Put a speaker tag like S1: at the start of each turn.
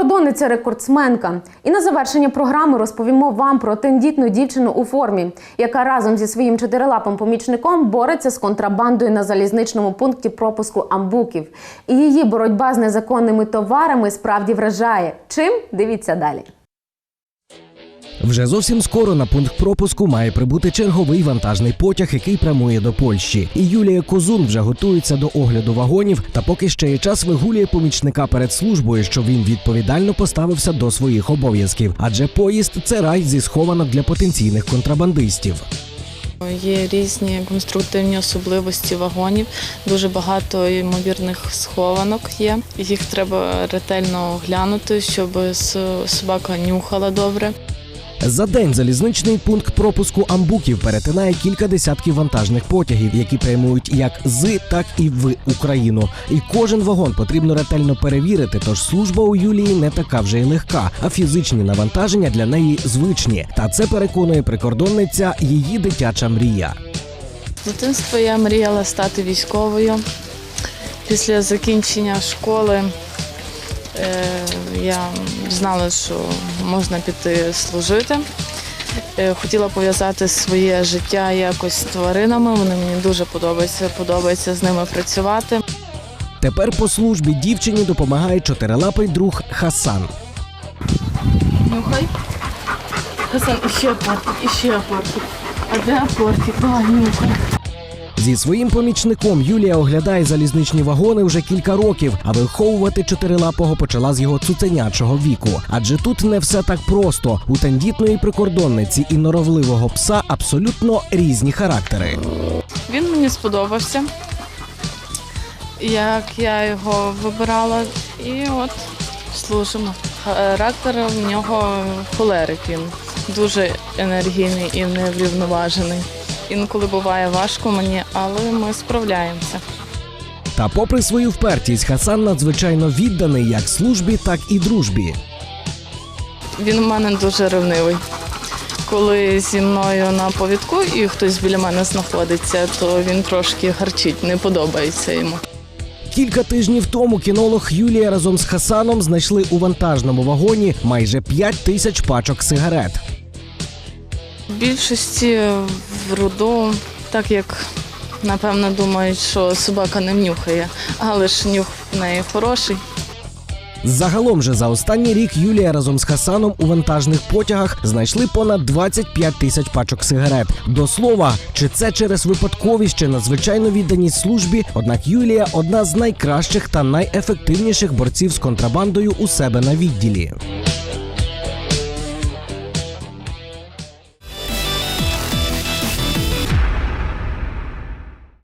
S1: Прикордонниця рекордсменка. І на завершення програми розповімо вам про тендітну дівчину у формі, яка разом зі своїм чотирилапим помічником бореться з контрабандою на залізничному пункті пропуску амбуків. І її боротьба з незаконними товарами справді вражає. Чим дивіться далі.
S2: Вже зовсім скоро на пункт пропуску має прибути черговий вантажний потяг, який прямує до Польщі. І Юлія Козун вже готується до огляду вагонів. Та поки ще є час вигулює помічника перед службою, щоб він відповідально поставився до своїх обов'язків. Адже поїзд це рай зі схованок для потенційних контрабандистів.
S3: Є різні конструктивні особливості вагонів, дуже багато ймовірних схованок є. Їх треба ретельно оглянути, щоб собака нюхала добре.
S2: За день залізничний пункт пропуску амбуків перетинає кілька десятків вантажних потягів, які прямують як з, так і в Україну. І кожен вагон потрібно ретельно перевірити. Тож служба у Юлії не така вже й легка, а фізичні навантаження для неї звичні. Та це переконує прикордонниця її дитяча мрія.
S3: З я мріяла стати військовою. Після закінчення школи е, я знала, що можна піти служити. Е, Хотіла пов'язати своє життя якось з тваринами. Вони мені дуже подобаються, подобається з ними працювати.
S2: Тепер по службі дівчині допомагає чотирилапий друг Хасан.
S3: Нюхай. Хасан, іще апортик, іще апортик. А де апортик? Давай, нюхай.
S2: Зі своїм помічником Юлія оглядає залізничні вагони вже кілька років, а виховувати чотирилапого почала з його цуценячого віку. Адже тут не все так просто. У тендітної прикордонниці і норовливого пса абсолютно різні характери.
S3: Він мені сподобався, як я його вибирала, і от служимо. Характер в нього холерик він дуже енергійний і неврівноважений. Інколи буває важко мені, але ми справляємося.
S2: Та, попри свою впертість, Хасан надзвичайно відданий як службі, так і дружбі.
S3: Він у мене дуже ревнивий. Коли зі мною на повідку і хтось біля мене знаходиться, то він трошки гарчить, не подобається йому.
S2: Кілька тижнів тому кінолог Юлія разом з Хасаном знайшли у вантажному вагоні майже 5 тисяч пачок сигарет.
S3: В більшості в руду, так як напевно думають, що собака не внюхає, але ж нюх в неї хороший.
S2: Загалом же за останній рік Юлія разом з Хасаном у вантажних потягах знайшли понад 25 тисяч пачок сигарет. До слова, чи це через випадковість чи надзвичайну відданість службі, однак Юлія одна з найкращих та найефективніших борців з контрабандою у себе на відділі.